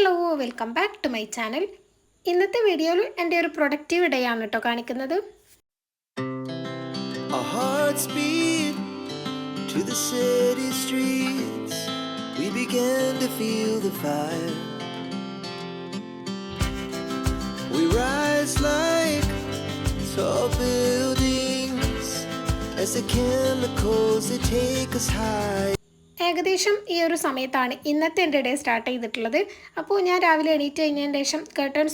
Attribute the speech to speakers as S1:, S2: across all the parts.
S1: Hello welcome back to my channel. ഇന്നത്തെ വീഡിയോയിൽ എന്റെ ഒരു പ്രൊഡക്റ്റീവ് ഡേ ആണ് കേട്ടോ കാണിക്കുന്നത്.
S2: As the chemicals that take us high.
S1: ഏകദേശം ഈ ഒരു സമയത്താണ് ഇന്നത്തെ എന്റെ ഡേ സ്റ്റാർട്ട് ചെയ്തിട്ടുള്ളത്. അപ്പോൾ ഞാൻ രാവിലെ എണീറ്റ് കഴിഞ്ഞതിന് ശേഷം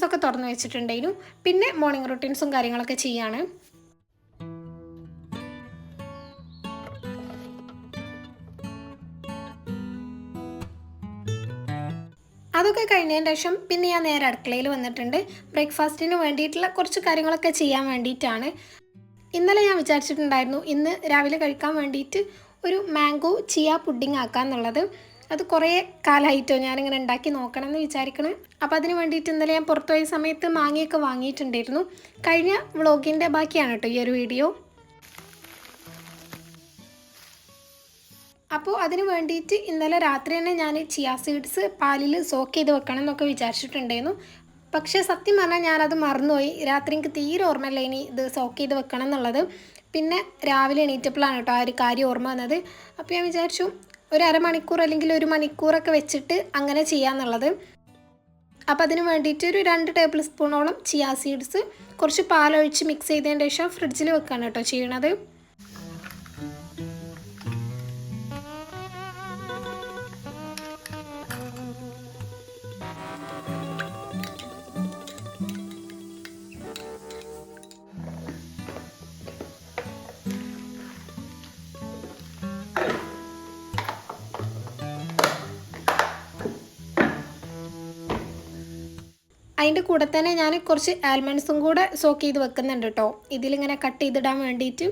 S1: ഒക്കെ തുറന്നു വെച്ചിട്ടുണ്ടായിരുന്നു. പിന്നെ മോർണിംഗ് റൊട്ടീൻസും കാര്യങ്ങളൊക്കെ ചെയ്യാണ്. അതൊക്കെ കഴിഞ്ഞതിന് ശേഷം പിന്നെ ഞാൻ നേരെ അടുക്കളയിൽ വന്നിട്ടുണ്ട്. ബ്രേക്ക്ഫാസ്റ്റിന് വേണ്ടിയിട്ടുള്ള കുറച്ച് കാര്യങ്ങളൊക്കെ ചെയ്യാൻ വേണ്ടിയിട്ടാണ്. ഇന്നലെ ഞാൻ വിചാരിച്ചിട്ടുണ്ടായിരുന്നു ഇന്ന് രാവിലെ കഴിക്കാൻ വേണ്ടിയിട്ട് ഒരു മാംഗോ ചിയ പുഡിംഗ് ആക്കാന്നുള്ളത്. അത് കുറേ കാലമായിട്ടോ ഞാനിങ്ങനെ ഉണ്ടാക്കി നോക്കണം എന്ന് വിചാരിക്കണം. അപ്പോൾ അതിന് വേണ്ടിയിട്ട് ഇന്നലെ ഞാൻ പുറത്തുപോയ സമയത്ത് മാങ്ങയൊക്കെ വാങ്ങിയിട്ടുണ്ടായിരുന്നു. കഴിഞ്ഞ വ്ളോഗിന്റെ ബാക്കിയാണ് കേട്ടോ ഈ ഒരു വീഡിയോ. അപ്പോൾ അതിന് വേണ്ടിയിട്ട് ഇന്നലെ രാത്രി തന്നെ ഞാൻ ചിയാ സീഡ്സ് പാലിൽ സോക്ക് ചെയ്ത് വെക്കണം എന്നൊക്കെ വിചാരിച്ചിട്ടുണ്ടായിരുന്നു. പക്ഷേ സത്യം പറഞ്ഞാൽ ഞാനത് മറന്നുപോയി. രാത്രി എനിക്ക് തീരെ ഓർമ്മയില്ല ഇനി ഇത് സോക്ക് ചെയ്ത് വെക്കണം എന്നുള്ളത് പിന്നെ രാവിലെ എണീറ്റപ്പോഴാണ് കേട്ടോ ആ ഒരു കാര്യം ഓർമ്മ വന്നത്. അപ്പോൾ ഞാൻ വിചാരിച്ചു ഒരു അരമണിക്കൂർ അല്ലെങ്കിൽ ഒരു മണിക്കൂറൊക്കെ വെച്ചിട്ട് അങ്ങനെ ചെയ്യാമെന്നുള്ളത് അപ്പോൾ അതിന് വേണ്ടിയിട്ട് ഒരു രണ്ട് ടേബിൾ സ്പൂണോളം ചിയാ സീഡ്സ് കുറച്ച് പാലൊഴിച്ച് മിക്സ് ചെയ്തതിന് ശേഷം ഫ്രിഡ്ജിൽ വെക്കാണ് കേട്ടോ ചെയ്യണത്. അതിന്റെ കൂടെ തന്നെ ഞാൻ കുറച്ച് ആൽമണ്ട്സും കൂടെ സോക്ക് ചെയ്ത് വെക്കുന്നുണ്ട് കേട്ടോ ഇതിലിങ്ങനെ കട്ട് ചെയ്തിടാൻ വേണ്ടിയിട്ട്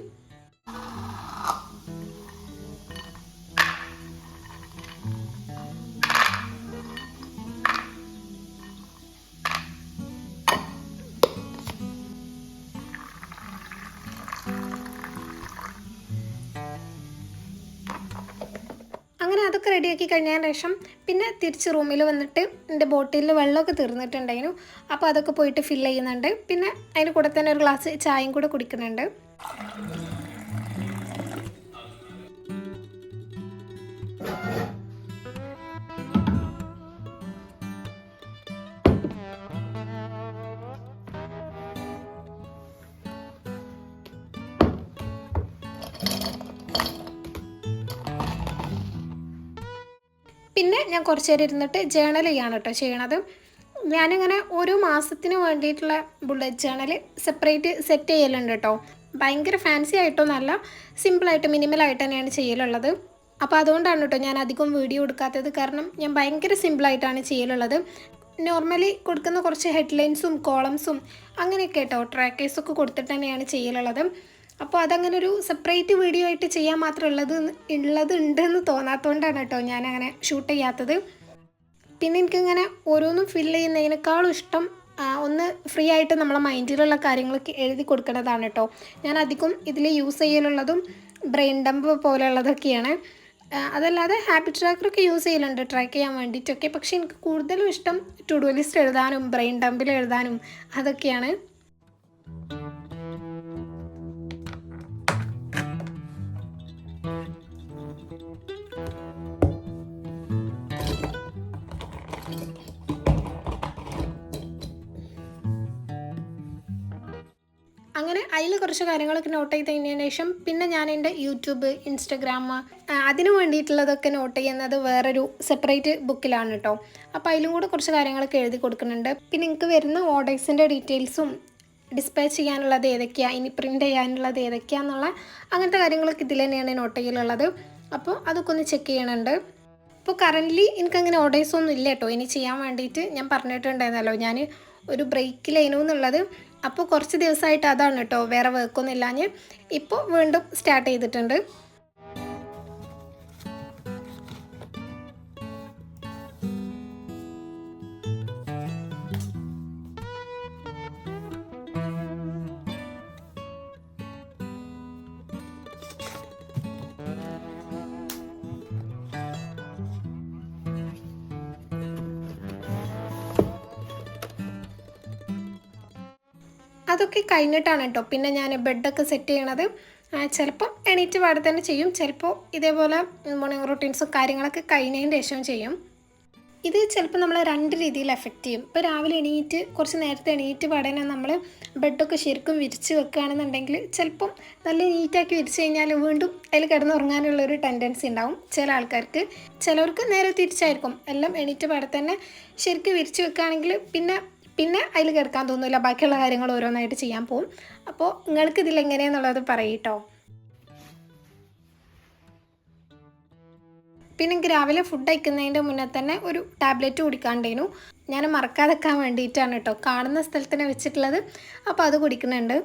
S1: അതൊക്കെ റെഡിയാക്കി കഴിഞ്ഞതിന് ശേഷം പിന്നെ തിരിച്ച് റൂമിൽ വന്നിട്ട് എന്റെ ബോട്ടിലിൽ വെള്ളമൊക്കെ തീർന്നിട്ടുണ്ടായിരുന്നു. അപ്പോൾ അതൊക്കെ പോയിട്ട് ഫിൽ ചെയ്യുന്നുണ്ട്. പിന്നെ അതിന് കൂടെ തന്നെ ഒരു ഗ്ലാസ് ചായയും കൂടെ കുടിക്കുന്നുണ്ട്. പിന്നെ ഞാൻ കുറച്ച് നേരം ഇരുന്നിട്ട് ജേണൽ ചെയ്യാണ് കേട്ടോ ചെയ്യണത്. ഞാനിങ്ങനെ ഒരു മാസത്തിന് വേണ്ടിയിട്ടുള്ള ബുള്ളറ്റ് ജേണൽ സെപ്പറേറ്റ് സെറ്റ് ചെയ്യലുണ്ട് കേട്ടോ ഭയങ്കര ഫാൻസി ആയിട്ടൊന്നല്ല സിമ്പിളായിട്ട് മിനിമലായിട്ട് തന്നെയാണ് ചെയ്യലുള്ളത്. അപ്പോൾ അതുകൊണ്ടാണ് കേട്ടോ ഞാൻ അധികം വീഡിയോ എടുക്കാത്തത്. കാരണം ഞാൻ ഭയങ്കര സിമ്പിളായിട്ടാണ് ചെയ്യലുള്ളത്. നോർമലി കൊടുക്കുന്ന കുറച്ച് ഹെഡ്ലൈൻസും കോളംസും അങ്ങനെയൊക്കെ കേട്ടോ ട്രാക്കേഴ്സൊക്കെ കൊടുത്തിട്ട് തന്നെയാണ് ചെയ്യലുള്ളത്. അപ്പോൾ അതങ്ങനെ ഒരു സെപ്പറേറ്റ് വീഡിയോ ആയിട്ട് ചെയ്യാൻ മാത്രം ഉള്ളത് ഉള്ളത് ഉണ്ടെന്ന് തോന്നാത്തതുകൊണ്ടാണ് കേട്ടോ ഞാനങ്ങനെ ഷൂട്ട് ചെയ്യാത്തത്. പിന്നെ എനിക്കിങ്ങനെ ഓരോന്നും ഫില്ല് ചെയ്യുന്നതിനേക്കാളും ഇഷ്ടം ഒന്ന് ഫ്രീ ആയിട്ട് നമ്മളെ മൈൻഡിലുള്ള കാര്യങ്ങളൊക്കെ എഴുതി കൊടുക്കുന്നതാണ് കേട്ടോ. ഞാൻ അധികം ഇതിൽ യൂസ് ചെയ്യലുള്ളതും ബ്രെയിൻ ഡംപ് പോലെയുള്ളതൊക്കെയാണ്. അതല്ലാതെ ഹാപ്പി ട്രാക്കറൊക്കെ യൂസ് ചെയ്യലുണ്ട് ട്രാക്ക് ചെയ്യാൻ വേണ്ടിയിട്ടൊക്കെ. പക്ഷേ എനിക്ക് കൂടുതലും ഇഷ്ടം ടു ഡു ലിസ്റ്റ് എഴുതാനും ബ്രെയിൻ ഡംപിൽ എഴുതാനും അതൊക്കെയാണ്. അങ്ങനെ അതിൽ കുറച്ച് കാര്യങ്ങളൊക്കെ നോട്ട് ചെയ്ത് കഴിഞ്ഞതിന് ശേഷം പിന്നെ ഞാൻ എന്റെ യൂട്യൂബ് ഇൻസ്റ്റഗ്രാം അതിനു വേണ്ടിയിട്ടുള്ളതൊക്കെ നോട്ട് ചെയ്യുന്നത് വേറൊരു സെപ്പറേറ്റ് ബുക്കിലാണ് കേട്ടോ അപ്പോൾ അതിലും കൂടെ കുറച്ച് കാര്യങ്ങളൊക്കെ എഴുതി കൊടുക്കുന്നുണ്ട്. പിന്നെ നിങ്ങൾക്ക് വരുന്ന ഓർഡേഴ്സിന്റെ ഡീറ്റെയിൽസും ഡിസ്പാച്ച് ചെയ്യാനുള്ളത് ഏതൊക്കെയാണ് ഇനി പ്രിന്റ് ചെയ്യാനുള്ളത് ഏതൊക്കെയാണെന്നുള്ള അങ്ങനത്തെ കാര്യങ്ങളൊക്കെ ഇതിൽ തന്നെയാണ് നോട്ട് ചെയ്യലുള്ളത്. അപ്പോൾ അതൊക്കെ ഒന്ന് ചെക്ക് ചെയ്യണുണ്ട്. ഇപ്പോൾ കറന്റ്ലി എനിക്കങ്ങനെ ഓർഡേഴ്സ് ഒന്നും ഇല്ല കേട്ടോ ഇനി ചെയ്യാൻ വേണ്ടിയിട്ട് ഞാൻ പറഞ്ഞിട്ടുണ്ടായിരുന്നല്ലോ. ഞാൻ ഒരു ബ്രേക്കിലേനു എന്നുള്ളത്. അപ്പോൾ കുറച്ച് ദിവസമായിട്ട് അതാണ് കേട്ടോ വേറെ വർക്കൊന്നും ഇല്ലാഞ്ഞ് ഇപ്പോൾ വീണ്ടും സ്റ്റാർട്ട് ചെയ്തിട്ടുണ്ട്. അതൊക്കെ കഴിഞ്ഞിട്ടാണ് കേട്ടോ പിന്നെ ഞാൻ ബെഡൊക്കെ സെറ്റ് ചെയ്യണത്. ചിലപ്പോൾ ചിലപ്പം എണീറ്റ് പാടെ തന്നെ ചെയ്യും. ചിലപ്പോൾ ഇതേപോലെ മോർണിംഗ് റൊട്ടീൻസും കാര്യങ്ങളൊക്കെ കഴിഞ്ഞതിന് ശേഷം ചെയ്യും. ഇത് ചിലപ്പോൾ നമ്മൾ രണ്ട് രീതിയിൽ എഫക്റ്റ് ചെയ്യും. ഇപ്പോൾ രാവിലെ എണീറ്റ് കുറച്ച് നേരത്തെ എണീറ്റ് പാടനെ നമ്മൾ ബെഡൊക്കെ ശരിക്കും വിരിച്ച് വെക്കുകയാണെന്നുണ്ടെങ്കിൽ ചിലപ്പം നല്ല നീറ്റാക്കി വിരിച്ച് കഴിഞ്ഞാൽ വീണ്ടും അതിൽ കിടന്നുറങ്ങാനുള്ള ഒരു ടെൻഡൻസി ഉണ്ടാവും ചില ആൾക്കാർക്ക്. ചിലവർക്ക് നേരെ തിരിച്ചായിരിക്കും. എല്ലാം എണീറ്റ് പാടെ തന്നെ ശരിക്കും വിരിച്ച് വെക്കുകയാണെങ്കിൽ പിന്നെ പിന്നെ അതിൽ കിടക്കാൻ തോന്നില്ല ബാക്കിയുള്ള കാര്യങ്ങൾ ഓരോന്നായിട്ട് ചെയ്യാൻ പോകും അപ്പോൾ നിങ്ങൾക്ക് ഇതിലെങ്ങനെയെന്നുള്ളത് പറയട്ടോ പിന്നെ എനിക്ക് രാവിലെ ഫുഡ് കഴിക്കുന്നതിന്റെ മുന്നേ തന്നെ ഒരു ടാബ്ലറ്റ് കുടിക്കാണ്ടേനു ഞാൻ മറക്കാതെക്കാൻ വേണ്ടിയിട്ടാണ് കേട്ടോ കാണുന്ന സ്ഥലത്തിനെ വെച്ചിട്ടുള്ളത്. അപ്പോൾ അത് കുടിക്കുന്നുണ്ട്.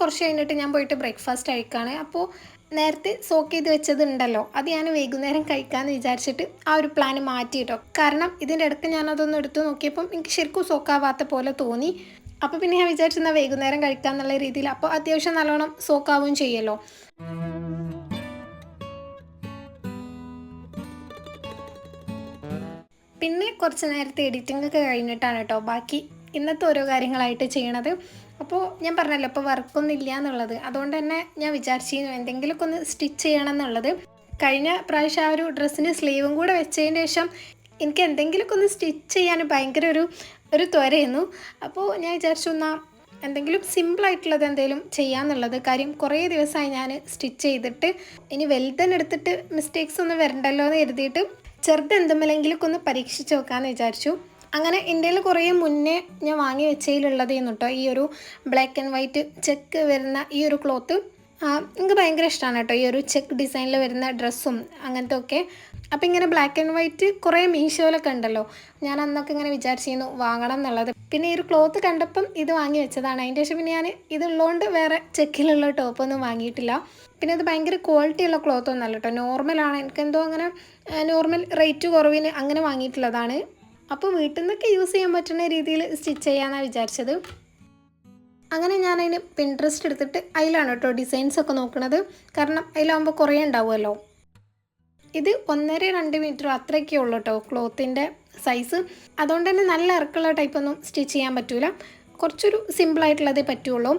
S1: കുറച്ച് കഴിഞ്ഞിട്ട് ഞാൻ പോയിട്ട് ബ്രേക്ക്ഫാസ്റ്റ് കഴിക്കുകയാണ് അപ്പോൾ നേരത്തെ സോക്ക് ചെയ്ത് വെച്ചതുണ്ടല്ലോ അത് ഞാൻ വൈകുന്നേരം കഴിക്കാമെന്ന് വിചാരിച്ചിട്ട് ആ ഒരു പ്ലാൻ മാറ്റിയിട്ടോ. കാരണം ഇതിന്റെ ഇടയ്ക്ക് ഞാൻ അതൊന്ന് എടുത്തു നോക്കിയപ്പം എനിക്ക് ശരിക്കും സോക്കാവാത്ത പോലെ തോന്നി. അപ്പോൾ പിന്നെ ഞാൻ വിചാരിച്ചിരുന്ന വൈകുന്നേരം കഴിക്കാമെന്നുള്ള രീതിയിൽ. അപ്പോൾ അത്യാവശ്യം നല്ലോണം സോക്കാവുകയും ചെയ്യല്ലോ. പിന്നെ കുറച്ച് നേരത്തെ എഡിറ്റിംഗ് ഒക്കെ കഴിഞ്ഞിട്ടാണ് കേട്ടോ ബാക്കി ഇന്നത്തെ ഓരോ കാര്യങ്ങളായിട്ട് ചെയ്യണത്. അപ്പോൾ ഞാൻ പറഞ്ഞല്ലോ ഇപ്പോൾ വർക്കൊന്നും ഇല്ല എന്നുള്ളത് അതുകൊണ്ട് തന്നെ ഞാൻ വിചാരിച്ചിരുന്നു എന്തെങ്കിലുമൊക്കെ ഒന്ന് സ്റ്റിച്ച് ചെയ്യണം എന്നുള്ളത് കഴിഞ്ഞ പ്രാവശ്യം ആ ഒരു ഡ്രസ്സിന് സ്ലീവും കൂടെ വെച്ചതിന് ശേഷം എനിക്ക് എന്തെങ്കിലുമൊക്കെ ഒന്ന് സ്റ്റിച്ച് ചെയ്യാൻ ഭയങ്കര ഒരു ഒരു ത്വരയായിരുന്നു. അപ്പോൾ ഞാൻ വിചാരിച്ചു എന്നാൽ എന്തെങ്കിലും സിമ്പിളായിട്ടുള്ളത് എന്തെങ്കിലും ചെയ്യാന്നുള്ളത്. കാര്യം കുറേ ദിവസമായി ഞാൻ സ്റ്റിച്ച് ചെയ്തിട്ട് ഇനി വലുതന്നെ എടുത്തിട്ട് മിസ്റ്റേക്സ് ഒന്നും വരണ്ടല്ലോ എന്ന് കരുതിയിട്ട് ചെറുത് എന്തുമെല്ലെങ്കിലൊക്കെ ഒന്ന് പരീക്ഷിച്ച് നോക്കാമെന്ന് വിചാരിച്ചു. അങ്ങനെ ഇന്ത്യയിൽ കുറേ മുന്നേ ഞാൻ വാങ്ങി വെച്ചതിലുള്ളത് കേട്ടോ ഈ ഒരു ബ്ലാക്ക് ആൻഡ് വൈറ്റ് ചെക്ക് വരുന്ന ഈ ഒരു ക്ലോത്ത് എനിക്ക് ഭയങ്കര ഇഷ്ടമാണ് കേട്ടോ ഈ ഒരു ചെക്ക് ഡിസൈനിൽ വരുന്ന ഡ്രസ്സും അങ്ങനത്തെ ഒക്കെ. അപ്പോൾ ഇങ്ങനെ ബ്ലാക്ക് ആൻഡ് വൈറ്റ് കുറേ മീഷോയിലൊക്കെ ഉണ്ടല്ലോ. ഞാൻ അന്നൊക്കെ ഇങ്ങനെ വിചാരിച്ചിരുന്നു വാങ്ങണം എന്നുള്ളത്. പിന്നെ ഈ ഒരു ക്ലോത്ത് കണ്ടപ്പം ഇത് വാങ്ങി വെച്ചതാണ്. അതിന്റെ ശേഷം പിന്നെ ഞാൻ ഇതുള്ളതുകൊണ്ട് വേറെ ചെക്കിലുള്ള ടോപ്പൊന്നും വാങ്ങിയിട്ടില്ല. പിന്നെ അത് ഭയങ്കര ക്വാളിറ്റി ഉള്ള ക്ലോത്തൊന്നല്ല കേട്ടോ നോർമലാണ് എനിക്കെന്തോ അങ്ങനെ നോർമൽ റേറ്റ് കുറവിന് അങ്ങനെ വാങ്ങിയിട്ടുള്ളതാണ്. അപ്പോൾ വീട്ടിൽ നിന്നൊക്കെ യൂസ് ചെയ്യാൻ പറ്റുന്ന രീതിയിൽ സ്റ്റിച്ച് ചെയ്യാമെന്നാണ് വിചാരിച്ചത്. അങ്ങനെ ഞാൻ പിൻട്രസ്റ്റ് എടുത്തിട്ട് അതിലാണ് കേട്ടോ ഡിസൈൻസ് ഒക്കെ നോക്കുന്നത് കാരണം അതിലാവുമ്പോൾ കുറേ ഉണ്ടാവുമല്ലോ. ഇത് ഒന്നര രണ്ട് മീറ്റർ അത്രയൊക്കെ ഉള്ളൂ കേട്ടോ ക്ലോത്തിന്റെ സൈസ് അതുകൊണ്ട് തന്നെ നല്ല ഇറക്കുള്ള ടൈപ്പൊന്നും സ്റ്റിച്ച് ചെയ്യാൻ പറ്റില്ല കുറച്ചൊരു സിമ്പിളായിട്ടുള്ളതേ പറ്റുള്ളൂ.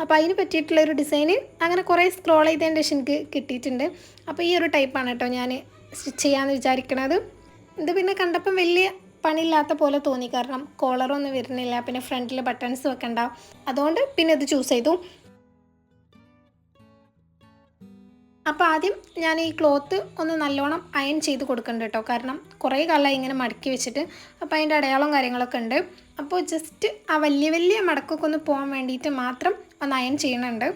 S1: അപ്പോൾ അതിന് പറ്റിയിട്ടുള്ള ഒരു ഡിസൈന് അങ്ങനെ കുറേ സ്ക്രോൾ ചെയ്തതിന്റെ ശേഷം എനിക്ക് കിട്ടിയിട്ടുണ്ട്. അപ്പോൾ ഈ ഒരു ടൈപ്പാണ് കേട്ടോ ഞാൻ സ്റ്റിച്ച് ചെയ്യാമെന്ന് വിചാരിക്കണത്. ഇത് പിന്നെ കണ്ടപ്പം വലിയ പണിയില്ലാത്ത പോലെ തോന്നി. കാരണം കോളറൊന്നും വരുന്നില്ല പിന്നെ ഫ്രണ്ടിൽ ബട്ടൺസ് വെക്കണ്ട. അതുകൊണ്ട് പിന്നെ ഇത് ചൂസ് ചെയ്തു. അപ്പോൾ ആദ്യം ഞാൻ ഈ ക്ലോത്ത് ഒന്ന് നല്ലോണം അയൺ ചെയ്ത് കൊടുക്കുന്നുണ്ട് കേട്ടോ കാരണം കുറേ കാലമായി ഇങ്ങനെ മടക്കി വെച്ചിട്ട്. അപ്പോൾ അതിന്റെ അടയാളം കാര്യങ്ങളൊക്കെ ഉണ്ട്. അപ്പോൾ ജസ്റ്റ് ആ വലിയ വലിയ മടക്കൊക്കെ ഒന്ന് പോകാൻ വേണ്ടിയിട്ട് മാത്രം ഒന്ന് അയൺ ചെയ്യണുണ്ട്.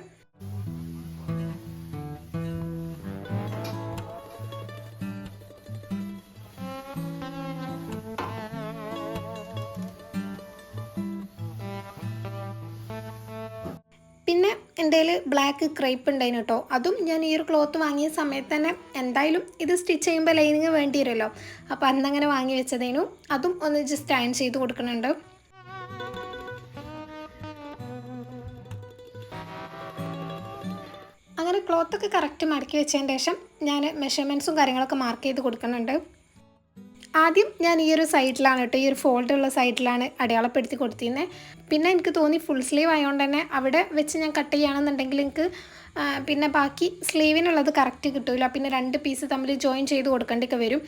S1: പിന്നെ എന്റെ കയ്യിൽ ബ്ലാക്ക് ക്രൈപ്പ് ഉണ്ടായിരുന്നു കേട്ടോ. അതും ഞാൻ ഈ ഒരു ക്ലോത്ത് വാങ്ങിയ സമയത്ത് തന്നെ എന്തായാലും ഇത് സ്റ്റിച്ച് ചെയ്യുമ്പോൾ ലൈനിങ് വേണ്ടി വരുമല്ലോ. അപ്പോൾ അന്നങ്ങനെ വാങ്ങി വെച്ചതേനു. അതും ഒന്ന് ജസ്റ്റ് അയൺ ചെയ്ത് കൊടുക്കുന്നുണ്ട്. അങ്ങനെ ക്ലോത്തൊക്കെ കറക്റ്റ് മടക്കി വെച്ചതിന് ശേഷം ഞാൻ മെഷർമെന്റ്സും കാര്യങ്ങളൊക്കെ മാർക്ക് ചെയ്ത് കൊടുക്കുന്നുണ്ട്. ആദ്യം ഞാൻ ഈ ഒരു സൈഡിലാണ് കേട്ടോ ഈ ഒരു ഫോൾഡ് ഉള്ള സൈഡിലാണ് അടയാളപ്പെടുത്തി കൊടുത്തിരുന്നത് പിന്നെ എനിക്ക് തോന്നി ഫുൾ സ്ലീവ് ആയതുകൊണ്ട് തന്നെ അവിടെ വെച്ച് ഞാൻ കട്ട് ചെയ്യുകയാണെന്നുണ്ടെങ്കിൽ എനിക്ക് പിന്നെ ബാക്കി സ്ലീവിനുള്ളത് കറക്റ്റ് കിട്ടില്ല പിന്നെ രണ്ട് പീസ് തമ്മിൽ ജോയിൻ ചെയ്ത് കൊടുക്കേണ്ടിയൊക്കെ വരും.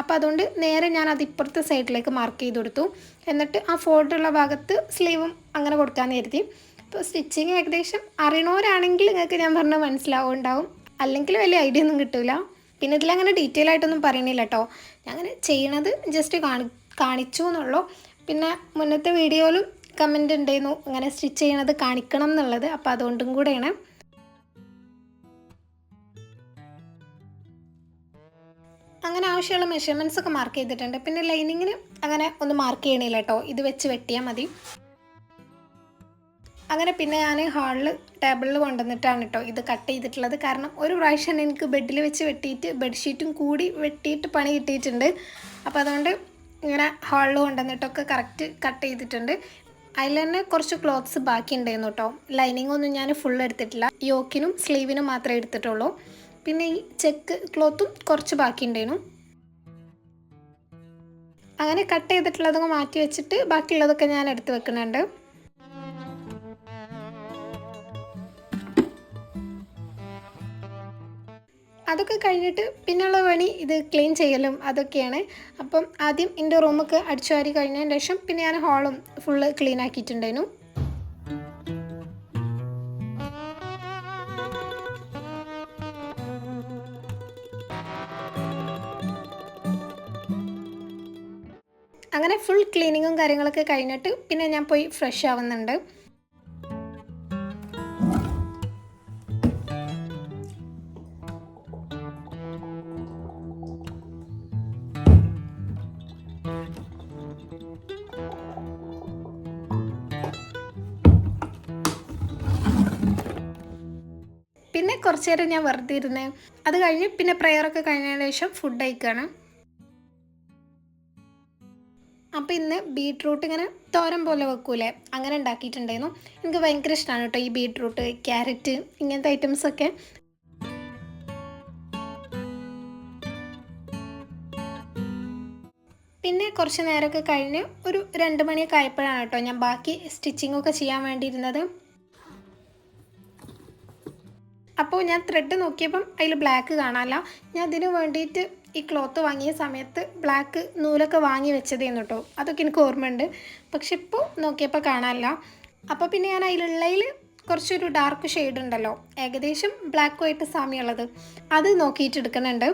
S1: അപ്പോൾ അതുകൊണ്ട് നേരെ ഞാൻ അത് ഇപ്പുറത്തെ സൈഡിലേക്ക് മാർക്ക് ചെയ്ത് കൊടുത്തു. എന്നിട്ട് ആ ഫോൾഡുള്ള ഭാഗത്ത് സ്ലീവും അങ്ങനെ കൊടുക്കാമെന്ന് കരുതി. അപ്പോൾ സ്റ്റിച്ചിങ് ഏകദേശം അറിയണവരാണെങ്കിൽ നിങ്ങൾക്ക് ഞാൻ പറഞ്ഞാൽ മനസ്സിലാവുണ്ടാവും. അല്ലെങ്കിൽ വലിയ ഐഡിയ ഒന്നും കിട്ടില്ല പിന്നെ ഇതിലങ്ങനെ ഡീറ്റെയിൽ ആയിട്ടൊന്നും പറയണില്ല കേട്ടോ. അങ്ങനെ ചെയ്യണത് ജസ്റ്റ് കാണി കാണിച്ചു എന്നുള്ളൂ പിന്നെ മുന്നത്തെ വീഡിയോയിലും കമന്റ് ഉണ്ടായിരുന്നു ഇങ്ങനെ സ്റ്റിച്ച് ചെയ്യണത് കാണിക്കണം എന്നുള്ളത്. അപ്പോൾ അതുകൊണ്ടും കൂടെയാണ്. അങ്ങനെ ആവശ്യമുള്ള മെഷർമെന്റ്സ് ഒക്കെ മാർക്ക് ചെയ്തിട്ടുണ്ട്. പിന്നെ ലൈനിങ്ങിന് അങ്ങനെ ഒന്ന് മാർക്ക് ചെയ്യണില്ല കേട്ടോ ഇത് വെച്ച് വെട്ടിയാൽ മതി. അങ്ങനെ പിന്നെ ഞാൻ ഹാളിൽ ടേബിളിൽ കൊണ്ടുവന്നിട്ടാണ് കേട്ടോ ഇത് കട്ട് ചെയ്തിട്ടുള്ളത്. കാരണം ഒരു പ്രാവശ്യം എനിക്ക് ബെഡിൽ വെച്ച് വെട്ടിയിട്ട് ബെഡ്ഷീറ്റും കൂടി വെട്ടിയിട്ട് പണി കിട്ടിയിട്ടുണ്ട്. അപ്പോൾ അതുകൊണ്ട് ഇങ്ങനെ ഹാളിൽ കൊണ്ടുവന്നിട്ടൊക്കെ കറക്റ്റ് കട്ട് ചെയ്തിട്ടുണ്ട്. അതിൽ തന്നെ കുറച്ച് ക്ലോത്ത്സ് ബാക്കി ഉണ്ടായിരുന്നു കേട്ടോ ലൈനിങ് ഒന്നും ഞാൻ ഫുൾ എടുത്തിട്ടില്ല. യോക്കിനും സ്ലീവിനും മാത്രമേ എടുത്തിട്ടുള്ളൂ. പിന്നെ ഈ ചെക്ക് ക്ലോത്തും കുറച്ച് ബാക്കി ഉണ്ടായിരുന്നു അങ്ങനെ കട്ട് ചെയ്തിട്ടുള്ളതൊക്കെ മാറ്റി വെച്ചിട്ട് ബാക്കിയുള്ളതൊക്കെ ഞാൻ എടുത്ത് വെക്കുന്നുണ്ട്. അതൊക്കെ കഴിഞ്ഞിട്ട് പിന്നെയുള്ള പണി ഇത് ക്ലീൻ ചെയ്യലും അതൊക്കെയാണ്. അപ്പം ആദ്യം എന്റെ റൂമൊക്കെ അടിച്ചു വാരി കഴിഞ്ഞതിന് ശേഷം പിന്നെ ഞാൻ ഹാളും ഫുള്ള് ക്ലീൻ ആക്കിയിട്ടുണ്ടായിരുന്നു. അങ്ങനെ ഫുൾ ക്ലീനിങ്ങും കാര്യങ്ങളൊക്കെ കഴിഞ്ഞിട്ട് പിന്നെ ഞാൻ പോയി ഫ്രഷ് ആവുന്നുണ്ട്. കുറച്ച് നേരം ഞാൻ വെറുതെ ഇരുന്ന് അത് കഴിഞ്ഞ് പിന്നെ പ്രെയറൊക്കെ കഴിഞ്ഞതിന് ശേഷം ഫുഡ് കഴിക്കുകയാണ് അപ്പോൾ ഇന്ന് ബീട്രൂട്ട് ഇങ്ങനെ തോരൻ പോലെ വെക്കൂലേ? അങ്ങനെ ഉണ്ടാക്കിയിട്ടുണ്ടായിരുന്നു. എനിക്ക് ഭയങ്കര ഇഷ്ടമാണ് കേട്ടോ ഈ ബീട്രൂട്ട് ക്യാരറ്റ് ഇങ്ങനത്തെ ഐറ്റംസൊക്കെ പിന്നെ കുറച്ച് നേരമൊക്കെ കഴിഞ്ഞ് ഒരു രണ്ട് മണിയൊക്കെ ആയപ്പോഴാണ് കേട്ടോ ഞാൻ ബാക്കി സ്റ്റിച്ചിങ് ഒക്കെ ചെയ്യാൻ വേണ്ടിയിരുന്നത്. അപ്പോൾ ഞാൻ ത്രെഡ് നോക്കിയപ്പം അതിൽ ബ്ലാക്ക് കാണാനില്ല ഞാൻ അതിന് വേണ്ടിയിട്ട് ഈ ക്ലോത്ത് വാങ്ങിയ സമയത്ത് ബ്ലാക്ക് നൂലൊക്കെ വാങ്ങി വെച്ചതേന്നു കേട്ടോ അതൊക്കെ എനിക്ക് ഓർമ്മയുണ്ട്. പക്ഷെ ഇപ്പോൾ നോക്കിയപ്പോൾ കാണാനില്ല അപ്പോൾ പിന്നെ ഞാൻ അതിലുള്ളതിൽ കുറച്ചൊരു ഡാർക്ക് ഷെയ്ഡ് ഉണ്ടല്ലോ. ഏകദേശം ബ്ലാക്ക് ബ്ലാക്കുമായിട്ട് സാമ്യമുള്ളത്. അത് നോക്കിയിട്ട് എടുക്കുന്നുണ്ട്.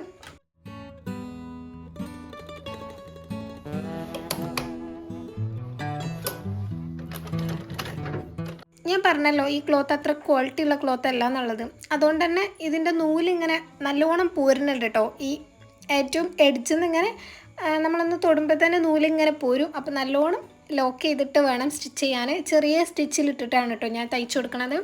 S1: ഞാൻ പറഞ്ഞല്ലോ ഈ ക്ലോത്ത് അത്ര ക്വാളിറ്റി ഉള്ള ക്ലോത്ത് അല്ല എന്നുള്ളത്. അതുകൊണ്ട് തന്നെ ഇതിന്റെ നൂലിങ്ങനെ നല്ലോണം പോരുന്നുണ്ട് കേട്ടോ ഈ ഏറ്റവും എഡ്ജിൽ നിന്ന് ഇങ്ങനെ നമ്മളൊന്ന് തൊടുമ്പോൾ തന്നെ നൂലിങ്ങനെ പോരും. അപ്പോൾ നല്ലോണം ലോക്ക് ചെയ്തിട്ട് വേണം സ്റ്റിച്ച് ചെയ്യാൻ ചെറിയ സ്റ്റിച്ചിലിട്ടിട്ടാണ് കേട്ടോ ഞാൻ തയ്ച്ചു കൊടുക്കണത്.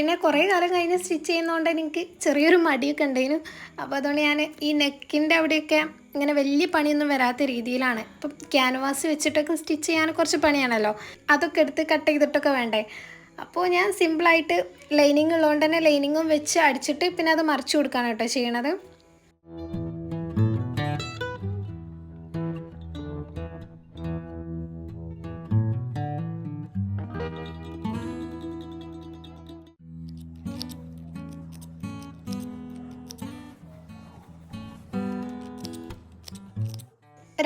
S1: പിന്നെ കുറേ കാലം കഴിഞ്ഞ് സ്റ്റിച്ച് ചെയ്യുന്നതുകൊണ്ട് എനിക്ക് ചെറിയൊരു മടിയൊക്കെ ഉണ്ടായിരുന്നു അപ്പോൾ അതുകൊണ്ട് ഞാൻ ഈ നെക്കിന്റെ അവിടെയൊക്കെ ഇങ്ങനെ വലിയ പണിയൊന്നും വരാത്ത രീതിയിലാണ്. ഇപ്പം ക്യാൻവാസ് വെച്ചിട്ടൊക്കെ സ്റ്റിച്ച് ചെയ്യാൻ കുറച്ച് പണിയാണല്ലോ. അതൊക്കെ എടുത്ത് കട്ട് ചെയ്തിട്ടൊക്കെ വേണ്ടേ? അപ്പോൾ ഞാൻ സിമ്പിളായിട്ട് ലൈനിങ് ഉള്ളതുകൊണ്ട് തന്നെ ലൈനിങ്ങും വെച്ച് അടിച്ചിട്ട് പിന്നെ അത് മറിച്ച് ചെയ്യണത് കേട്ടോ ചെയ്യണത്.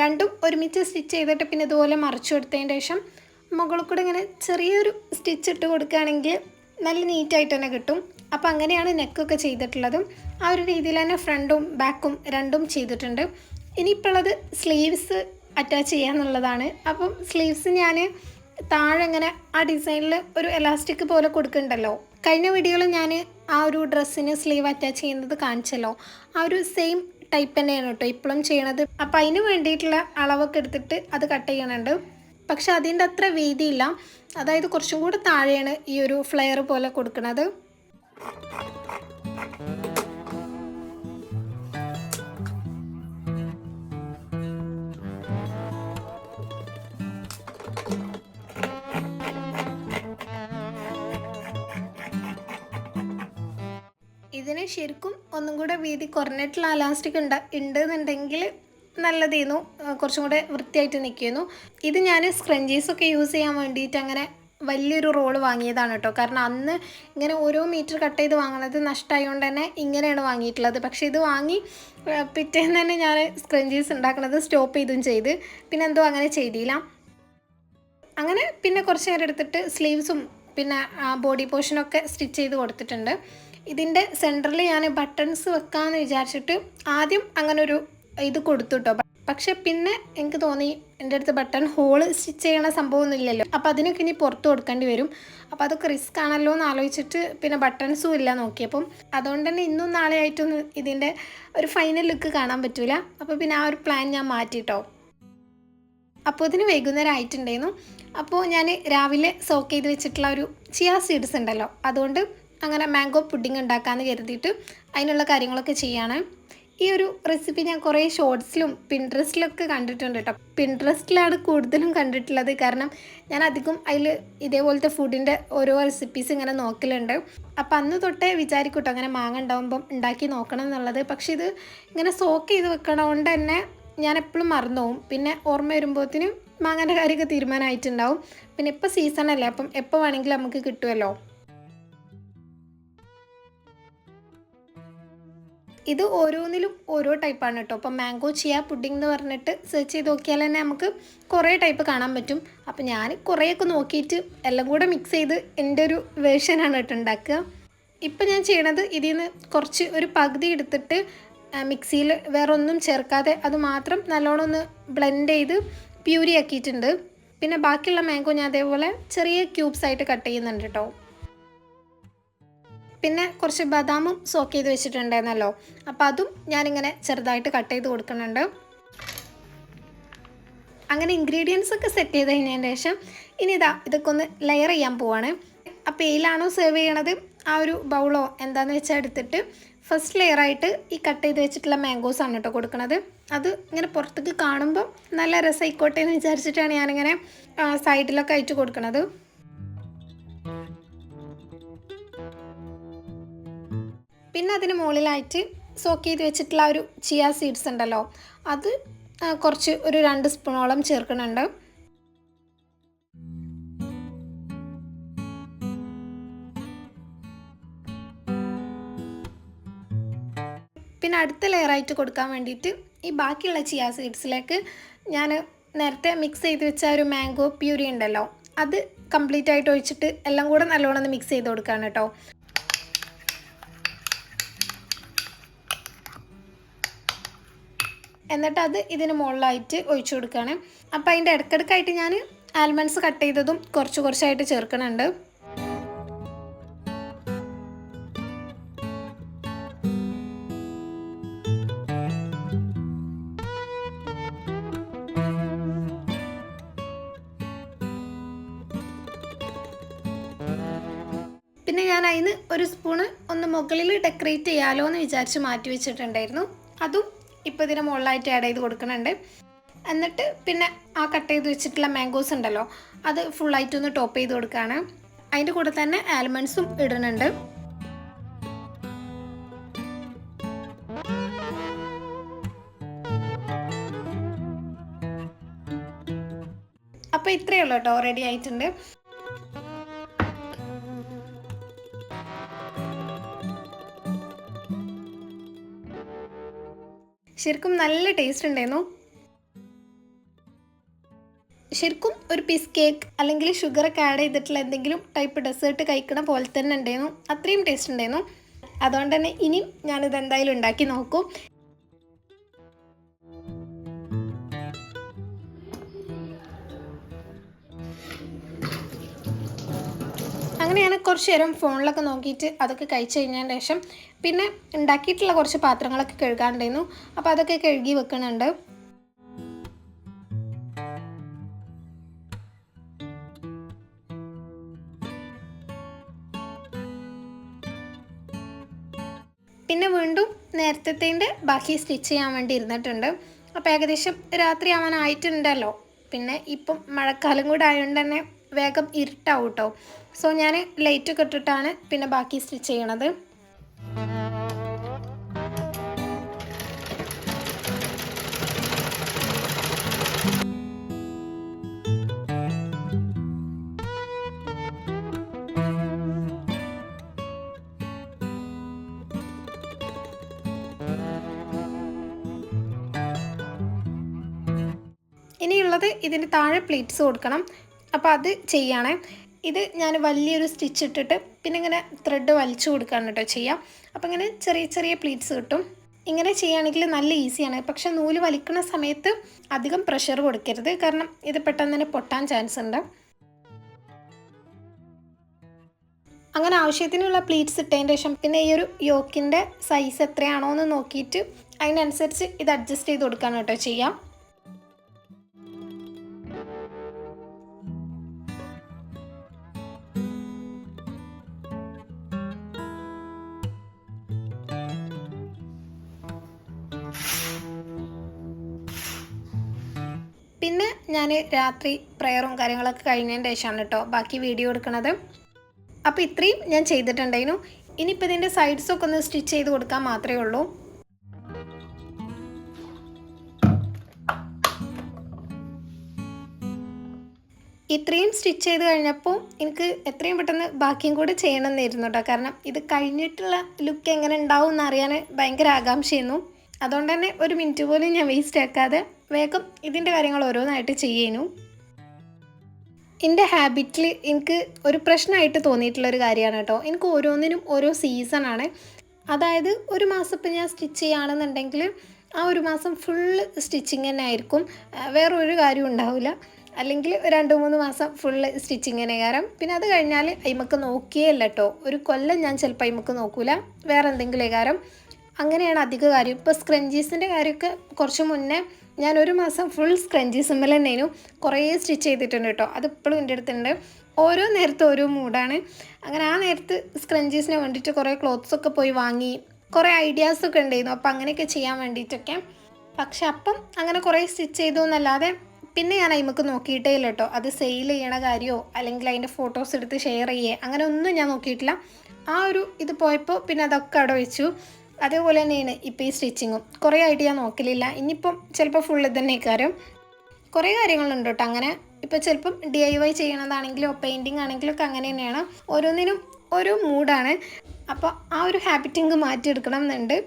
S1: രണ്ടും ഒരുമിച്ച് സ്റ്റിച്ച് ചെയ്തിട്ട് പിന്നെ ഇതുപോലെ മറിച്ചു കൊടുത്തതിന് ശേഷം മുകളിൽ കൂടെ ഇങ്ങനെ ചെറിയൊരു സ്റ്റിച്ച് ഇട്ട് കൊടുക്കുകയാണെങ്കിൽ നല്ല നീറ്റായിട്ട് തന്നെ കിട്ടും. അപ്പോൾ അങ്ങനെയാണ് നെക്കൊക്കെ ചെയ്തിട്ടുള്ളതും. ആ ഒരു രീതിയിൽ തന്നെ ഫ്രണ്ടും ബാക്കും രണ്ടും ചെയ്തിട്ടുണ്ട്. ഇനിയിപ്പോഴത് സ്ലീവ്സ് അറ്റാച്ച് ചെയ്യാന്നുള്ളതാണ്. അപ്പം സ്ലീവ്സ് ഞാൻ താഴെ ഇങ്ങനെ ആ ഡിസൈനിൽ ഒരു എലാസ്റ്റിക് പോലെ കൊടുക്കുന്നുണ്ടല്ലോ. കഴിഞ്ഞ വീഡിയോയിൽ ഞാൻ ആ ഒരു ഡ്രസ്സിന് സ്ലീവ് അറ്റാച്ച് ചെയ്യുന്നത് കാണിച്ചല്ലോ. ആ ഒരു സെയിം ടൈപ്പ് തന്നെയാണ് കേട്ടോ ഇപ്പോഴും ചെയ്യണത്. അപ്പം അതിന് വേണ്ടിയിട്ടുള്ള അളവൊക്കെ എടുത്തിട്ട് അത് കട്ട് ചെയ്യണുണ്ട്. പക്ഷെ അതിന്റെ അത്ര വീതിയില്ല. അതായത് കുറച്ചും കൂടെ താഴെയാണ് ഈ ഒരു ഫ്ലെയർ പോലെ കൊടുക്കുന്നത് ഇതിന് ശരിക്കും ഒന്നും കൂടെ വീതി കുറഞ്ഞിട്ടുള്ള അലാസ്റ്റിക് ഉണ്ട് ഉണ്ടെന്നുണ്ടെങ്കിൽ നല്ലതേന്നു കുറച്ചും കൂടെ വൃത്തിയായിട്ട് നിൽക്കുന്നു. ഇത് ഞാൻ സ്ക്രഞ്ചീസൊക്കെ യൂസ് ചെയ്യാൻ വേണ്ടിയിട്ട് അങ്ങനെ വലിയൊരു റോൾ വാങ്ങിയതാണ് കേട്ടോ കാരണം അന്ന് ഇങ്ങനെ ഓരോ മീറ്റർ കട്ട് ചെയ്ത് വാങ്ങുന്നത് നഷ്ടമായതുകൊണ്ട് തന്നെ ഇങ്ങനെയാണ് വാങ്ങിയിട്ടുള്ളത്. പക്ഷേ ഇത് വാങ്ങി പിറ്റേന്ന് തന്നെ ഞാൻ സ്ക്രഞ്ചീസ് ഉണ്ടാക്കുന്നത് സ്റ്റോപ്പ് ചെയ്തും ചെയ്ത്. പിന്നെ എന്തോ അങ്ങനെ ചെയ്തില്ല. അങ്ങനെ പിന്നെ കുറച്ച് നേരം എടുത്തിട്ട് സ്ലീവ്സും പിന്നെ ബോഡി പോർഷനൊക്കെ സ്റ്റിച്ച് ചെയ്ത് കൊടുത്തിട്ടുണ്ട്. ഇതിന്റെ സെന്ററിൽ ഞാൻ ബട്ടൺസ് വെക്കാമെന്ന് വിചാരിച്ചിട്ട് ആദ്യം അങ്ങനെ ഒരു ഇത് കൊടുത്തു പക്ഷെ പിന്നെ എനിക്ക് തോന്നി എന്റെ അടുത്ത് ബട്ടൺ ഹോൾ സ്റ്റിച്ച് ചെയ്യണ സംഭവമൊന്നും ഇല്ലല്ലോ അപ്പോൾ അതിനൊക്കെ ഇനി പുറത്ത് കൊടുക്കേണ്ടി വരും. അപ്പോൾ അതൊക്കെ റിസ്ക് ആണല്ലോ എന്ന് ആലോചിച്ചിട്ട് പിന്നെ ബട്ടൺസും ഇല്ല നോക്കിയപ്പം. അതുകൊണ്ട് തന്നെ ഇന്നും നാളെ ആയിട്ടൊന്നും ഇതിന്റെ ഒരു ഫൈനൽ ലുക്ക് കാണാൻ പറ്റൂല. അപ്പോൾ പിന്നെ ആ ഒരു പ്ലാൻ ഞാൻ മാറ്റിട്ടോ. അപ്പോൾ ഇതിന് വൈകുന്നേരം ആയിട്ടുണ്ടായിരുന്നു അപ്പോൾ ഞാൻ രാവിലെ സോക്ക് ചെയ്ത് വെച്ചിട്ടുള്ള ഒരു ചിയാ സീഡ്സ് ഉണ്ടല്ലോ. അതുകൊണ്ട് അങ്ങനെ മാംഗോ പുഡിംഗ് ഉണ്ടാക്കാമെന്ന് കരുതിയിട്ട് അതിനുള്ള കാര്യങ്ങളൊക്കെ ചെയ്യാണ്. ഈ ഒരു റെസിപ്പി ഞാൻ കുറേ ഷോർട്സിലും പിൻട്രസ്റ്റിലൊക്കെ കണ്ടിട്ടുണ്ട് കേട്ടോ പിൻട്രസ്റ്റിലാണ് കൂടുതലും കണ്ടിട്ടുള്ളത്. കാരണം ഞാൻ അധികം അതിൽ ഇതേപോലത്തെ ഫുഡിന്റെ ഓരോ റെസിപ്പീസ് ഇങ്ങനെ നോക്കലുണ്ട്. അപ്പം അന്ന് തൊട്ടേ വിചാരിക്കൂട്ടോ അങ്ങനെ മാങ്ങ ഉണ്ടാകുമ്പം ഉണ്ടാക്കി നോക്കണം എന്നുള്ളത്. പക്ഷേ ഇത് ഇങ്ങനെ സോക്ക് ചെയ്ത് വെക്കണതുകൊണ്ട് തന്നെ ഞാൻ എപ്പോഴും മറന്നു പോകും പിന്നെ ഓർമ്മ വരുമ്പോഴത്തേനും മാങ്ങേന്റെ കാര്യമൊക്കെ തീരുമാനമായിട്ടുണ്ടാവും. പിന്നെ ഇപ്പോൾ സീസണല്ലേ അപ്പം എപ്പോൾ വേണമെങ്കിലും നമുക്ക് കിട്ടുമല്ലോ ഇത് ഓരോന്നിലും ഓരോ ടൈപ്പാണ് കേട്ടോ അപ്പം മാംഗോ ചിയ പുഡിംഗ് എന്ന് പറഞ്ഞിട്ട് സെർച്ച് ചെയ്ത് നോക്കിയാൽ തന്നെ നമുക്ക് കുറേ ടൈപ്പ് കാണാൻ പറ്റും. അപ്പം ഞാൻ കുറേയൊക്കെ നോക്കിയിട്ട് എല്ലാം കൂടെ മിക്സ് ചെയ്ത് എന്റെ ഒരു വേർഷനാണ് കേട്ടോ ഉണ്ടാക്കുക ഇപ്പം ഞാൻ ചെയ്യണത് ഇതിൽ നിന്ന് കുറച്ച് ഒരു പകുതി എടുത്തിട്ട് മിക്സിയിൽ വേറൊന്നും ചേർക്കാതെ അത് മാത്രം നല്ലോണം ഒന്ന് ബ്ലെൻഡ് ചെയ്ത് പ്യൂരി ആക്കിയിട്ടുണ്ട്. പിന്നെ ബാക്കിയുള്ള മാംഗോ ഞാൻ അതേപോലെ ചെറിയ ക്യൂബ്സ് ആയിട്ട് കട്ട് ചെയ്യുന്നുണ്ട് കേട്ടോ പിന്നെ കുറച്ച് ബദാമും സോക്ക് ചെയ്ത് വെച്ചിട്ടുണ്ടായിരുന്നല്ലോ. അപ്പോൾ അതും ഞാനിങ്ങനെ ചെറുതായിട്ട് കട്ട് ചെയ്ത് കൊടുക്കുന്നുണ്ട്. അങ്ങനെ ഇൻഗ്രീഡിയൻസ് ഒക്കെ സെറ്റ് ചെയ്ത് കഴിഞ്ഞതിന് ശേഷം ഇനി ഇതാ ഇതൊക്കെ ഒന്ന് ലെയർ ചെയ്യാൻ പോവാണ്. അപ്പോൾ ഏയിലാണോ സെർവ് ചെയ്യണത്? ആ ഒരു ബൗളോ എന്താണെന്ന് വെച്ചാൽ എടുത്തിട്ട് ഫസ്റ്റ് ലെയർ ആയിട്ട് ഈ കട്ട് ചെയ്ത് വെച്ചിട്ടുള്ള മാംഗോസ് ആണ് കേട്ടോ കൊടുക്കുന്നത് അത് ഇങ്ങനെ പുറത്തേക്ക് കാണുമ്പോൾ നല്ല രസമായിക്കോട്ടെ എന്ന് വിചാരിച്ചിട്ടാണ് ഞാനിങ്ങനെ സൈഡിലൊക്കെ ആയിട്ട് കൊടുക്കുന്നത് പിന്നെ അതിന് മുകളിലായിട്ട് സോക്ക് ചെയ്ത് വെച്ചിട്ടുള്ള ഒരു ചിയ സീഡ്സ് ഉണ്ടല്ലോ. അത് കുറച്ച് ഒരു രണ്ട് സ്പൂണോളം ചേർക്കുന്നുണ്ട്. പിന്നെ അടുത്ത ലെയറായിട്ട് കൊടുക്കാൻ വേണ്ടിയിട്ട് ഈ ബാക്കിയുള്ള ചിയ സീഡ്സിലേക്ക് ഞാൻ നേരത്തെ മിക്സ് ചെയ്ത് വെച്ച ഒരു മാംഗോ പ്യൂരി ഉണ്ടല്ലോ. അത് കംപ്ലീറ്റ് ആയിട്ട് ഒഴിച്ചിട്ട് എല്ലാം കൂടെ നല്ലോണം മിക്സ് ചെയ്ത് കൊടുക്കുകയാണ് കേട്ടോ. എന്നിട്ട് അത് ഇതിന് മുകളിലായിട്ട് ഒഴിച്ചു കൊടുക്കുകയാണ്. അപ്പോൾ അതിന്റെ ഇടയ്ക്കിടയ്ക്കായിട്ട് ഞാൻ ആൽമണ്ട്സ് കട്ട് ചെയ്തതും കുറച്ച് കുറച്ചായിട്ട് ചേർക്കണുണ്ട്. പിന്നെ ഞാൻ അതിന് ഒരു സ്പൂണ് ഒന്ന് മുകളിൽ ഡെക്കറേറ്റ് ചെയ്യാലോ എന്ന് വിചാരിച്ച് മാറ്റി വെച്ചിട്ടുണ്ടായിരുന്നു. അതും ഇപ്പോൾ ഇതിന് മുകളിലായിട്ട് ആഡ് ചെയ്ത് കൊടുക്കുന്നുണ്ട്. എന്നിട്ട് പിന്നെ ആ കട്ട് ചെയ്ത് വെച്ചിട്ടുള്ള മാംഗോസ് ഉണ്ടല്ലോ അത് ഫുള്ളായിട്ട് ഒന്ന് ടോപ്പ് ചെയ്ത് കൊടുക്കുകയാണ് അതിന്റെ കൂടെ തന്നെ ആൽമണ്ട്സും ഇടുന്നുണ്ട്. അപ്പോൾ ഇത്രയേ ഉള്ളൂ കേട്ടോ റെഡി ആയിട്ടുണ്ട്. ശരിക്കും നല്ല ടേസ്റ്റ് ഉണ്ടായിരുന്നു. ശരിക്കും ഒരു പീസ് കേക്ക് അല്ലെങ്കിൽ ഷുഗർ ഒക്കെ ആഡ് ചെയ്തിട്ടുള്ള എന്തെങ്കിലും ടൈപ്പ് ഡെസേർട്ട് കഴിക്കണ പോലെ തന്നെ ഉണ്ടായിരുന്നു. അത്രയും ടേസ്റ്റ് ഉണ്ടായിരുന്നു. അതുകൊണ്ട് തന്നെ ഇനിയും ഞാനിത് എന്തായാലും ഉണ്ടാക്കി നോക്കും. അങ്ങനെയാണ് കുറച്ച് നേരം ഫോണിലൊക്കെ നോക്കിയിട്ട് അതൊക്കെ കഴിച്ച് കഴിഞ്ഞതിന് ശേഷം പിന്നെ ഉണ്ടാക്കിയിട്ടുള്ള കുറച്ച് പാത്രങ്ങളൊക്കെ കഴുകാണ്ടായിരുന്നു അപ്പോൾ അതൊക്കെ കഴുകി വെക്കുന്നുണ്ട്. പിന്നെ വീണ്ടും നേരത്തേന്റെ ബാക്കി സ്റ്റിച്ച് ചെയ്യാൻ വേണ്ടി ഇരുന്നിട്ടുണ്ട്. അപ്പോൾ ഏകദേശം രാത്രി ആവാനായിട്ടുണ്ടല്ലോ പിന്നെ ഇപ്പം മഴക്കാലം കൂടെ ആയതുകൊണ്ട് തന്നെ വേഗം ഇരുട്ടാവും കേട്ടോ സോ ഞാൻ ലൈറ്റൊക്കെ ഇട്ടിട്ടാണ് പിന്നെ ബാക്കി സ്റ്റിച്ച് ചെയ്യണത്. ഇനിയുള്ളത് ഇതിന് താഴെ പ്ലേറ്റ്സ് കൊടുക്കണം. അപ്പോൾ അത് ചെയ്യണേ. ഇത് ഞാൻ വലിയൊരു സ്റ്റിച്ച് ഇട്ടിട്ട് പിന്നെ ഇങ്ങനെ ത്രെഡ് വലിച്ചു കൊടുക്കുകയാണ് കേട്ടോ ചെയ്യാം. അപ്പോൾ ഇങ്ങനെ ചെറിയ ചെറിയ പ്ലീറ്റ്സ് കിട്ടും. ഇങ്ങനെ ചെയ്യുകയാണെങ്കിൽ നല്ല ഈസിയാണ് പക്ഷെ നൂൽ വലിക്കുന്ന സമയത്ത് അധികം പ്രഷർ കൊടുക്കരുത്. കാരണം ഇത് പെട്ടെന്ന് തന്നെ പൊട്ടാൻ ചാൻസ് ഉണ്ട്. അങ്ങനെ ആവശ്യത്തിനുള്ള പ്ലീറ്റ്സ് ഇട്ടതിന് ശേഷം പിന്നെ ഈ ഒരു യോക്കിന്റെ സൈസ് എത്രയാണോ എന്ന് നോക്കിയിട്ട് അതിനനുസരിച്ച് ഇത് അഡ്ജസ്റ്റ് ചെയ്ത് കൊടുക്കാൻ കേട്ടോ ചെയ്യാം. പിന്നെ ഞാൻ രാത്രി പ്രെയറും കാര്യങ്ങളൊക്കെ കഴിഞ്ഞതിന് ശേഷമാണ് കേട്ടോ ബാക്കി വീഡിയോ എടുക്കുന്നത് അപ്പോൾ ഇത്രയും ഞാൻ ചെയ്തിട്ടുണ്ടായിരുന്നു. ഇനിയിപ്പോൾ ഇതിന്റെ സൈഡ്സൊക്കെ ഒന്ന് സ്റ്റിച്ച് ചെയ്ത് കൊടുക്കാൻ മാത്രമേ ഉള്ളൂ. ഇത്രയും സ്റ്റിച്ച് ചെയ്ത് കഴിഞ്ഞപ്പോൾ എനിക്ക് എത്രയും പെട്ടെന്ന് ബാക്കിയും കൂടി ചെയ്യണമെന്നായിരുന്നു കേട്ടോ കാരണം ഇത് കഴിഞ്ഞിട്ടുള്ള ലുക്ക് എങ്ങനെ ഉണ്ടാവും എന്നറിയാൻ ഭയങ്കര ആകാംക്ഷയായിരുന്നു. അതുകൊണ്ട് തന്നെ ഒരു മിനിറ്റ് പോലും ഞാൻ വേസ്റ്റ് ആക്കാതെ വേഗം ഇതിന്റെ കാര്യങ്ങൾ ഓരോന്നായിട്ട് ചെയ്യേനു എന്റെ ഹാബിറ്റിൽ എനിക്ക് ഒരു പ്രശ്നമായിട്ട് തോന്നിയിട്ടുള്ളൊരു കാര്യമാണ് കേട്ടോ. എനിക്ക് ഓരോന്നിനും ഓരോ സീസണാണ്. അതായത് ഒരു മാസം ഇപ്പം ഞാൻ സ്റ്റിച്ച് ചെയ്യുകയാണെന്നുണ്ടെങ്കിൽ ആ ഒരു മാസം ഫുള്ള് സ്റ്റിച്ചിങ് തന്നെ ആയിരിക്കും. വേറെ ഒരു കാര്യവും ഉണ്ടാവില്ല. അല്ലെങ്കിൽ രണ്ട് മൂന്ന് മാസം ഫുള്ള് സ്റ്റിച്ചിങ് തന്നെ കാരണം പിന്നെ അത് കഴിഞ്ഞാൽ അയിമക്ക് നോക്കിയേ അല്ല കേട്ടോ. ഒരു കൊല്ലം ഞാൻ ചിലപ്പോൾ അയിമക്ക് നോക്കൂല. വേറെ എന്തെങ്കിലും കാരണം അങ്ങനെയാണ് അധിക കാര്യം. ഇപ്പോൾ സ്ക്രഞ്ചീസിന്റെ കാര്യമൊക്കെ കുറച്ച് മുന്നേ ഞാൻ ഒരു മാസം ഫുൾ സ്ക്രഞ്ചി സ്ക്രഞ്ചീസുമ്മൽ തന്നെയും കുറേ സ്റ്റിച്ച് ചെയ്തിട്ടുണ്ട് കേട്ടോ. അതിപ്പോഴും എന്റെ അടുത്തുണ്ട്. ഓരോ നേരത്തെ ഓരോ മൂഡാണ്. അങ്ങനെ ആ നേരത്ത് സ്ക്രഞ്ചീസിന് വേണ്ടിയിട്ട് കുറേ ക്ലോത്ത്സൊക്കെ പോയി വാങ്ങി. കുറേ ഐഡിയാസൊക്കെ ഉണ്ടായിരുന്നു. അപ്പോൾ അങ്ങനെയൊക്കെ ചെയ്യാൻ വേണ്ടിയിട്ടൊക്കെ. പക്ഷെ അപ്പം അങ്ങനെ കുറേ സ്റ്റിച്ച് ചെയ്തു എന്നല്ലാതെ പിന്നെ ഞാൻ അയിമക്ക് നോക്കിയിട്ടേ ഇല്ല കേട്ടോ. അത് സെയിൽ ചെയ്യണ കാര്യമോ അല്ലെങ്കിൽ അതിന്റെ ഫോട്ടോസ് എടുത്ത് ഷെയർ ചെയ്യേ അങ്ങനെ ഒന്നും ഞാൻ നോക്കിയിട്ടില്ല. ആ ഒരു ഇത് പോയപ്പോൾ പിന്നെ അതൊക്കെ അവിടെ വെച്ചു. അതേപോലെ തന്നെയാണ് ഇപ്പോൾ ഈ സ്റ്റിച്ചിങ്ങും. കുറേ ആയിട്ട് ഞാൻ നോക്കലില്ല. ഇനിയിപ്പം ചിലപ്പോൾ ഫുള്ള് തന്നെ കാര്യം കുറേ കാര്യങ്ങളുണ്ട് കേട്ടോ അങ്ങനെ ഇപ്പോൾ ചിലപ്പം ഡി ഐ വൈ ചെയ്യണതാണെങ്കിലോ പെയിന്റിങ് ആണെങ്കിലും ഒക്കെ അങ്ങനെ തന്നെയാണ് ഓരോന്നിനും ഓരോ മൂഡാണ് അപ്പോൾ ആ ഒരു ഹാബിറ്റിങ് മാറ്റിയെടുക്കണം എന്നുണ്ട്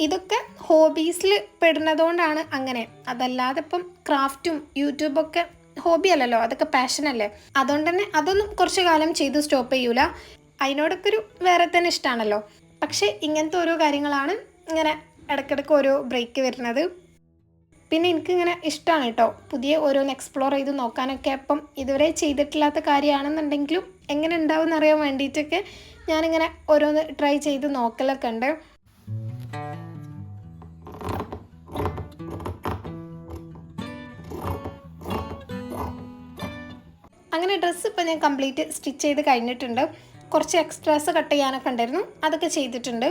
S1: ഇതൊക്കെ ഹോബീസിൽ പെടുന്നതുകൊണ്ടാണ് അങ്ങനെ. അതല്ലാതെ ഇപ്പം ക്രാഫ്റ്റും യൂട്യൂബൊക്കെ ഹോബി അല്ലല്ലോ. അതൊക്കെ പാഷനല്ലേ അതുകൊണ്ട് തന്നെ അതൊന്നും കുറച്ച് കാലം ചെയ്ത് സ്റ്റോപ്പ് ചെയ്യൂല. അതിനോടൊക്കെ ഒരു വേറെ തന്നെ ഇഷ്ടമാണല്ലോ പക്ഷേ ഇങ്ങനത്തെ ഓരോ കാര്യങ്ങളാണ് ഇങ്ങനെ ഇടയ്ക്കിടയ്ക്ക് ഓരോ ബ്രേക്ക് വരുന്നത്. പിന്നെ എനിക്കിങ്ങനെ ഇഷ്ടമാണ് കേട്ടോ പുതിയ ഓരോന്ന് എക്സ്പ്ലോർ ചെയ്ത് നോക്കാനൊക്കെ അപ്പം ഇതുവരെ ചെയ്തിട്ടില്ലാത്ത കാര്യമാണെന്നുണ്ടെങ്കിലും എങ്ങനെ ഉണ്ടാവും എന്നറിയാൻ വേണ്ടിയിട്ടൊക്കെ ഞാനിങ്ങനെ ഓരോന്ന് ട്രൈ ചെയ്ത് നോക്കലൊക്കെ ഉണ്ട്. അങ്ങനെ ഡ്രസ്സ് ഇപ്പോൾ ഞാൻ കംപ്ലീറ്റ് സ്റ്റിച്ച് ചെയ്ത് കഴിഞ്ഞിട്ടുണ്ട്. കുറച്ച് എക്സ്ട്രാസ് കട്ട് ചെയ്യാനൊക്കെ ഉണ്ടായിരുന്നു. അതൊക്കെ ചെയ്തിട്ടുണ്ട്.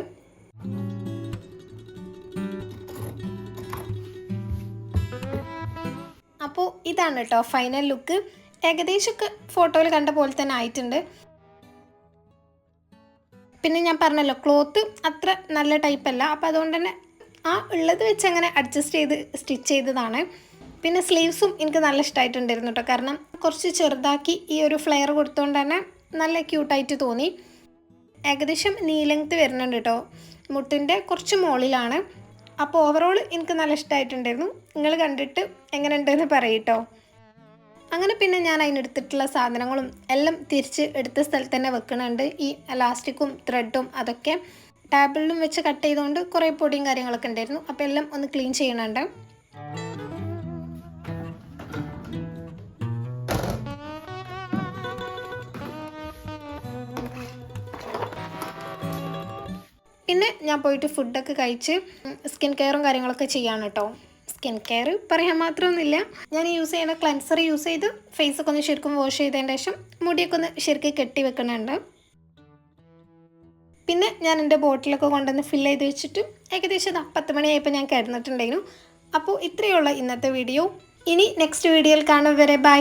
S1: അപ്പോൾ ഇതാണ് കേട്ടോ ഫൈനൽ ലുക്ക് ഏകദേശമൊക്കെ ഫോട്ടോയിൽ കണ്ട പോലെ തന്നെ ആയിട്ടുണ്ട്. പിന്നെ ഞാൻ പറഞ്ഞല്ലോ ക്ലോത്ത് അത്ര നല്ല ടൈപ്പ് അല്ല. അപ്പോൾ അതുകൊണ്ട് തന്നെ ആ ഉള്ളത് വെച്ച് അങ്ങനെ അഡ്ജസ്റ്റ് ചെയ്ത് സ്റ്റിച്ച് ചെയ്തതാണ്. പിന്നെ സ്ലീവ്സും എനിക്ക് നല്ല ഇഷ്ടമായിട്ടുണ്ടായിരുന്നു കേട്ടോ കാരണം കുറച്ച് ചെറുതാക്കി ഈ ഒരു ഫ്ലെയർ കൊടുത്തുകൊണ്ട് തന്നെ നല്ല ക്യൂട്ടായിട്ട് തോന്നി. ഏകദേശം നീ ലെങ്ത് വരുന്നുണ്ട് കേട്ടോ. മുട്ടിന്റെ കുറച്ച് മുകളിലാണ്. അപ്പോൾ ഓവറോൾ എനിക്ക് നല്ല ഇഷ്ടമായിട്ടുണ്ടായിരുന്നു നിങ്ങൾ കണ്ടിട്ട് എങ്ങനെ ഉണ്ടെന്ന് പറയട്ടോ അങ്ങനെ പിന്നെ ഞാൻ അതിനെടുത്തിട്ടുള്ള സാധനങ്ങളും എല്ലാം തിരിച്ച് എടുത്ത സ്ഥലത്ത് തന്നെ വെക്കുന്നുണ്ട്. ഈ എലാസ്റ്റിക്കും ത്രെഡും അതൊക്കെ ടേബിളിലും വെച്ച് കട്ട് ചെയ്തുകൊണ്ട് കുറേ പൊടിയും കാര്യങ്ങളൊക്കെ ഉണ്ടായിരുന്നു. അപ്പോൾ എല്ലാം ഒന്ന് ക്ലീൻ ചെയ്യണുണ്ട്. ഞാൻ പോയിട്ട് ഫുഡൊക്കെ കഴിച്ച് സ്കിൻ കെയറും കാര്യങ്ങളൊക്കെ ചെയ്യാണ് കേട്ടോ സ്കിൻ കെയർ പറയാൻ മാത്രമൊന്നുമില്ല. ഞാൻ യൂസ് ചെയ്യുന്ന ക്ലൻസർ യൂസ് ചെയ്ത് ഫേസൊക്കെ ഒന്ന് ശരിക്കും വാഷ് ചെയ്തതിന് ശേഷം മുടിയൊക്കെ ഒന്ന് ശരിക്കും കെട്ടി വെക്കുന്നുണ്ട്. പിന്നെ ഞാൻ എന്റെ ബോട്ടിലൊക്കെ കൊണ്ടുവന്ന് ഫില്ല് ചെയ്ത് വെച്ചിട്ട് ഏകദേശം പത്ത് മണിയായപ്പോൾ ഞാൻ കിടന്നിട്ടുണ്ടായിരുന്നു. അപ്പോൾ ഇത്രയുള്ള ഇന്നത്തെ വീഡിയോ ഇനി നെക്സ്റ്റ് വീഡിയോയിൽ കാണും വരെ. ബൈ